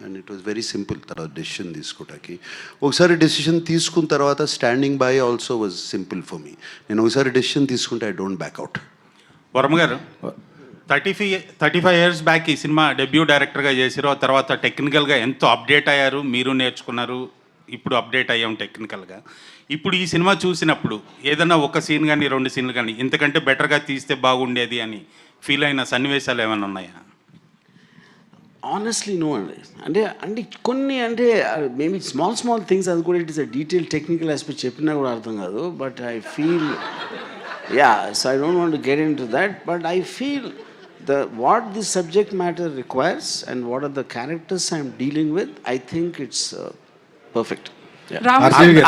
And it was very simple తర్వాత decision తీసుకోవటానికి ఒకసారి డెసిషన్ తీసుకున్న తర్వాత standing by also was simple for me నేను ఒకసారి డెసిషన్ తీసుకుంటే I don't back out Varma garu thirty five thirty five years back ఈ సినిమా డెబ్యూ డైరెక్టర్గా చేసారు ఆ తర్వాత టెక్నికల్గా ఎంతో అప్డేట్ అయ్యారు. మీరు నేర్చుకున్నారు. ఇప్పుడు అప్డేట్ అయ్యాం టెక్నికల్గా ఇప్పుడు ఈ సినిమా చూసినప్పుడు ఏదైనా ఒక సీన్ కానీ రెండు సీన్లు కానీ ఇంతకంటే బెటర్గా తీస్తే బాగుండేది అని ఫీల్ అయిన సన్నివేశాలు ఏమైనా ఉన్నాయా? ఆనెస్ట్లీ నో అండి అంటే అంటే కొన్ని అంటే మేబీ స్మాల్ స్మాల్ థింగ్స్ అది కూడా it is a detail technical aspect చెప్పినా కూడా అర్థం కాదు. But I feel yeah so I don't want get into that but I feel the what the subject matter requires and what are the characters I'm dealing with I think it's perfect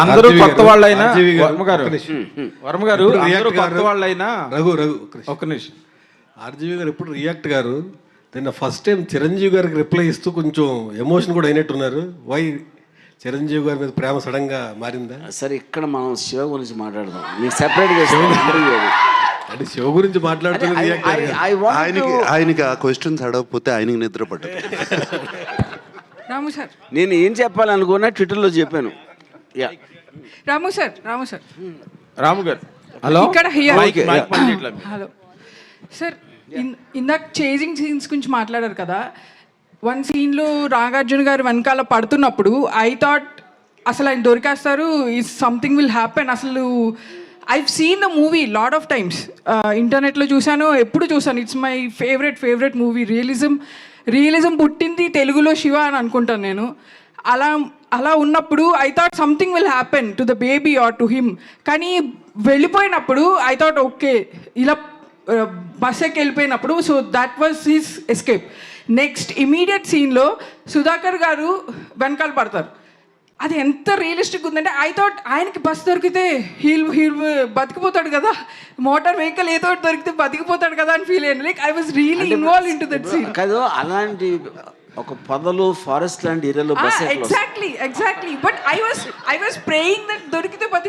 అందరూ కొత్త వాళ్ళైనా? RGV గారు, వర్మ గారు. ఒక్క నిమిషం. వర్మ గారు ఇప్పుడు అందరూ రియాక్ట్ కొత్త వాళ్ళైనా? రఘు రఘు ఒక్క నిమిషం. ఆర్జీవి గారు ఇప్పుడు రియాక్ట్ గారు? నిన్న ఫస్ట్ టైం చిరంజీవి గారికి రిప్లై ఇస్తూ కొంచెం ఎమోషన్ కూడా అయినట్టున్నారు. వై చిరంజీవి గారి మీద ప్రేమ సడన్గా మారిందా? సరే ఇక్కడ మనం శివ గురించి మాట్లాడదాం. మీకు సెపరేట్గా అంటే శివ గురించి మాట్లాడుతున్న రియాక్ట్ గారు ఐ వాంట్ ఆయనకి ఆయనకి ఆ క్వశ్చన్స్ అడగకపోతే ఆయనకి నిద్ర పట్టదు. రాము సార్. నేను ఏం చెప్పాలనుకున్నా ట్విట్టర్లో చెప్పాను. Yeah. Ramu sir Ramu sir. Ramu garu. Hello? ఇక్కడ. హలో సార్ ఇందాక చేజింగ్ సీన్స్ గురించి మాట్లాడారు కదా వన్ సీన్లో నాగార్జున గారు వెనకాల పడుతున్నప్పుడు ఐ థాట్ అసలు ఆయన దొరికేస్తారు ఈ సంథింగ్ విల్ హ్యాపెన్ అసలు I seen the movie lot of times ఇంటర్నెట్లో చూశాను ఎప్పుడు చూశాను. It's my favourite favourite movie realism realism పుట్టింది తెలుగులో శివ అని అనుకుంటాను నేను. అలా అలా ఉన్నప్పుడు I thought something will happen to the baby or to him కానీ వెళ్ళిపోయినప్పుడు ఐ థాట్ ఓకే ఇలా బస్ ఎక్కి వెళ్ళిపోయినప్పుడు so that was his escape next immediate సీన్లో సుధాకర్ గారు వెనకాల పడతారు. అది ఎంత రియలిస్టిక్ ఉందంటే ఐ థాట్ ఆయనకి బస్ దొరికితే హీల్ హీల్ బతికిపోతాడు కదా. మోటార్ వెహికల్ ఏదో దొరికితే బతికిపోతాడు కదా అని ఫీల్ అయ్యాను. Like I was really involve into that scene కాదు అలాంటి ఒక పొదలు ఫారెస్ట్ లాంటి ఏరియాలో bus exactly exactly but I was I was praying that దొరికితే బతికి